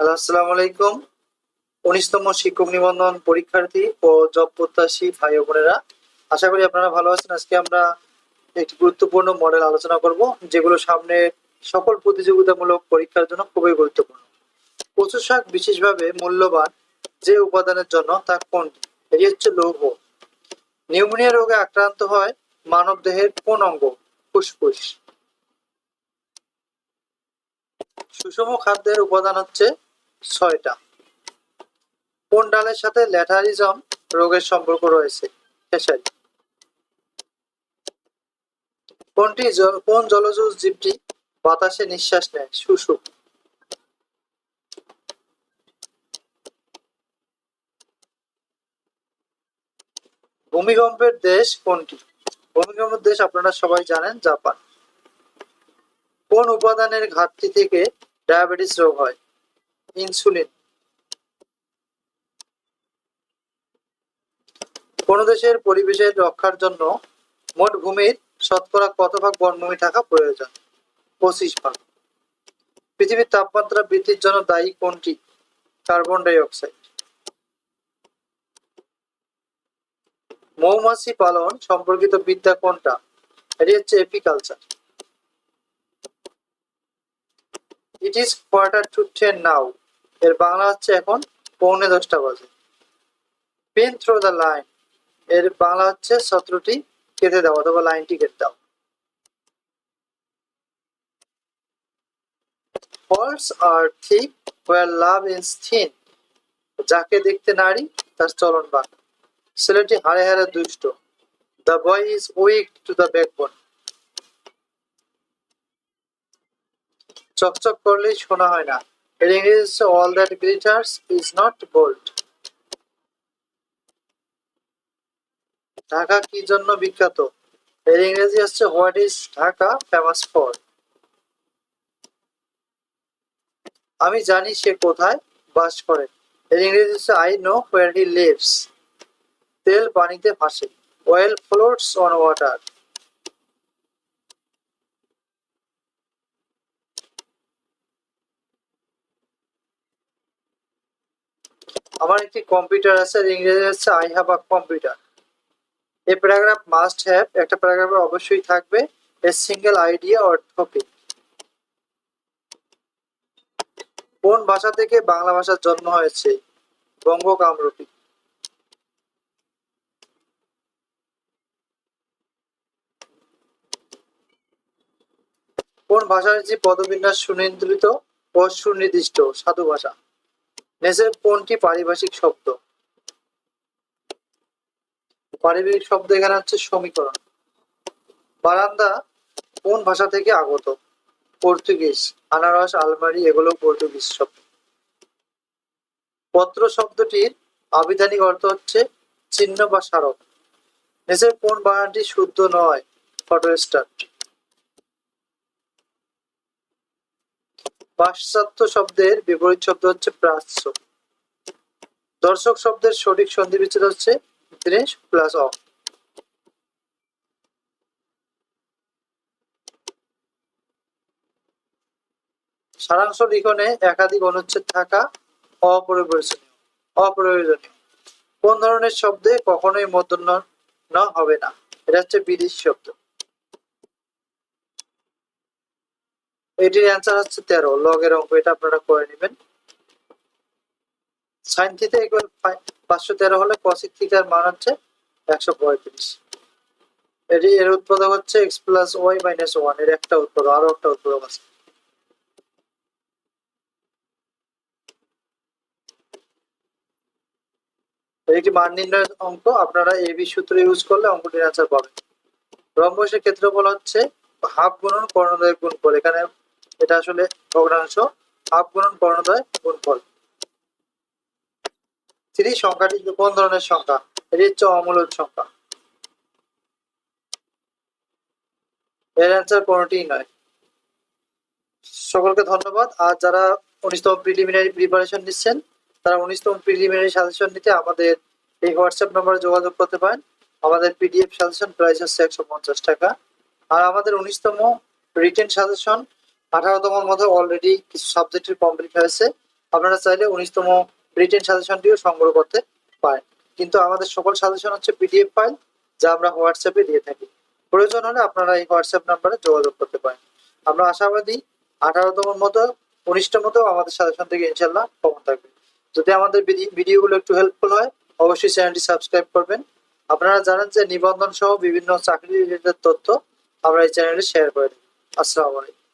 Hello, আসসালামু আলাইকুম। উনিশতম শিক্ষক নিবন্ধন পরীক্ষার্থী ও জব প্রত্যাশী ভাই বোনেরা, আশা করি আপনারা ভালো আছেন। আজকে আমরা একটি গুরুত্বপূর্ণ মডেল আলোচনা করব, যেগুলো সামনে সকল প্রতিযোগিতামূলক পরীক্ষার জন্য খুবই গুরুত্বপূর্ণ। কচু শাক বিশেষভাবে মূল্যবান যে উপাদানের জন্য তা কোনটি? এটি হচ্ছে লৌহ। নিউমোনিয়া রোগে আক্রান্ত হয় মানব দেহের কোন অঙ্গ? ফুসফুস। সুষম খাদ্যের উপাদান হচ্ছে ছয়টা। কোন ডালের সাথে ল্যাটারিজম রোগের সম্পর্ক রয়েছে? কোনটি কোন জলজ জীবটি বাতাসে নিঃশ্বাস নেয়? শুশুক ভূমিকম্পের দেশ কোনটি? ভূমিকম্পের দেশ আপনারা সবাই জানেন, জাপান। কোন উপাদানের ঘাটতি থেকে ডায়াবেটিস রোগ হয়? ইনসুলিন। কোন দেশের পরিবেশের রক্ষার জন্য মোট ভূমির শতকরা কত ভাগ বনভূমি থাকা প্রয়োজন? পঁচিশ ভাগ। পৃথিবীর তাপমাত্রা বৃদ্ধির জন্য দায়ী কোনটি? কার্বন ডাই অক্সাইড মৌমাছি পালন সম্পর্কিত বিদ্যা কোনটা? এটি হচ্ছে apiculture. It is quarter to ten now এর বাংলা হচ্ছে এখন পৌনে দশটা বাজে। পেন থ্রো দ্য লাইন এর বাংলা হচ্ছে সত্রটি কেটে দাও অথবা লাইনটি কেটে দাও। Faults are thick where love is thin যাকে দেখতে নারী, তার চলন বাঁক। ছেলেটি হারে হারে দুষ্ট। The boy is weak to the backbone চকচক করলেই শোনা হয় না। হচ্ছে all that glitters is not gold Dhaka কি জন্য বিখ্যাত? এর ইংরেজি হচ্ছে what is Dhaka famous for আমি জানি সে কোথায় বাস করে। এর ইংরেজি হচ্ছে I know where he lives তেল পানিতে ভাসে। অয়েল ফ্লোটস অন ওয়াটার আমার একটি কম্পিউটার আছে ইংরেজি হচ্ছে I have a computer a paragraph must have একটা প্যারাগ্রাফে অবশ্যই থাকবে, a single idea or topic কোন ভাষা থেকে বাংলা ভাষার জন্ম হয়েছে? বঙ্গ কামরূপী কোন ভাষার যে পদবিন্যাস সুনিয়ন্ত্রিত ও সুনির্দিষ্ট সাধু ভাষা? নেসের কোনটি পারিভাষিক শব্দ? পারিবারিক শব্দ এখানে হচ্ছে সমীকরণ। বারান্দা কোন ভাষা থেকে আগত? পর্তুগিজ, আনারস, আলমারি, এগুলো পর্তুগিজ শব্দ। পত্র শব্দটির আবিধানিক অর্থ হচ্ছে চিহ্ন বা স্মারক। নিচের কোন বানানটি শুদ্ধ নয় ফটোস্টার্ট পাশ্চাত্য শব্দের বিপরীত শব্দ হচ্ছে প্রাচ্য। দর্শক শব্দের সঠিক সন্ধি বিচ্ছেদ হচ্ছে প্লাস অ। সারাংশ লিখনে একাধিক অনুচ্ছেদ থাকা অপ্রয়োজনীয় অপ্রয়োজনীয়। কোন ধরনের শব্দে কখনোই মধ্যন্য ন হবে না। এটা হচ্ছে বিদেশি শব্দ। এটির অ্যান্সার হচ্ছে তেরো। লগের অঙ্ক এটা আপনারা করে নেবেন। সাইন থিটা ইকুয়াল পাঁচশো তেরো হলে কসিক থিটার মান হচ্ছে একশো পঁয়ত্রিশ। এটি এর উৎপাদক হচ্ছে এক্স প্লাস ওয়াই মাইনাস ওয়ানের একটা উৎপাদক, আরও একটা উৎপাদক আছে। একটি মান নির্ণয়ের অঙ্ক, আপনারা এ বি সূত্র ইউজ করলে অঙ্কটির অ্যান্সার পাবেন। রম্বসের ক্ষেত্রফল হচ্ছে হাফ গুণন কর্ণদয় করে এখানে এটা আসলে ভগ্নাংশ হাফ গুণন কর্ণদয় গুণফল। থ্রি সংখ্যাটি কোন ধরনের সংখ্যা? এটি হচ্ছে অমূলক সংখ্যা। এর অ্যান্সার কোনটিই নয়। সকলকে ধন্যবাদ। আর যারা উনিশতম প্রিলিমিনারি প্রিপারেশন নিচ্ছেন, তারা উনিশতম প্রিলিমিনারি সাজেশন নিতে আমাদের এই হোয়াটসঅ্যাপ নম্বরে যোগাযোগ করতে পারেন। আমাদের পিডিএফ সাজেশন প্রাইস হচ্ছে একশো পঞ্চাশ টাকা। আর আমাদের উনিশতম রিটেন সাজেশন আঠারোতম মধ্যে অলরেডি কিছু সাবজেক্টের কমপ্লিট হয়েছে। আপনারা চাইলে উনিশতম রিটেন সাজেশনটিও সংগ্রহ করতে পারেন। কিন্তু আমাদের সকল সাজেশন হচ্ছে পিডিএফ ফাইল যা আমরা হোয়াটসঅ্যাপে দিয়ে থাকি। প্রয়োজন হলে আপনারা এই হোয়াটসঅ্যাপ নাম্বারে যোগাযোগ করতে পারেন। আমরা আশাবাদী আঠারোতম মতো উনিশতম মতো আমাদের সাজেশন থেকে ইনশাল্লাহ কমন থাকবে। যদি আমাদের ভিডি- ভিডিওগুলো একটু হেল্পফুল হয়, অবশ্যই চ্যানেলটি সাবস্ক্রাইব করবেন। আপনারা জানেন যে নিবন্ধন সহ বিভিন্ন চাকরি রিলেটেড তথ্য আমরা এই চ্যানেলে শেয়ার করে দিই আসসালামু আলাইকুম।